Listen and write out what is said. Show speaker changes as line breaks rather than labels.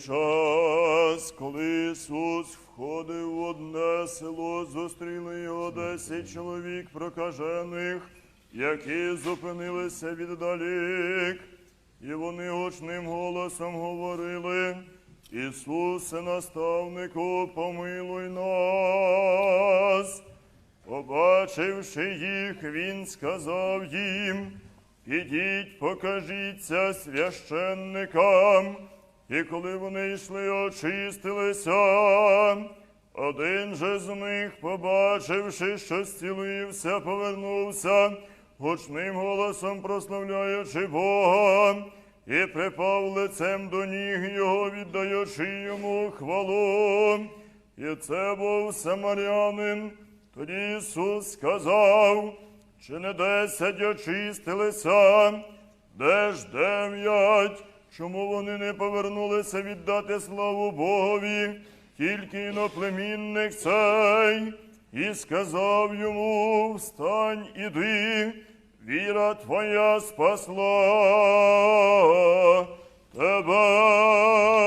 час, коли Ісус входив в одне село, зустріли його десять чоловік прокажених, які зупинилися віддалік, і вони гучним голосом говорили. Ісусе, наставнику, помилуй нас. Побачивши їх, він сказав їм, підіть, покажіться священникам. І коли вони йшли, очистилися, один же з них, побачивши, що зцілився, повернувся, гучним голосом прославляючи Бога, і припав лицем до ніг його, віддаючи йому хвалу. І це був самарянин. Тоді Ісус сказав, чи не десять очистилися, де ж дев'ять? Чому вони не повернулися віддати славу Богові, тільки іноплемінник цей, і сказав йому: Встань, іди, віра твоя спасла тебе.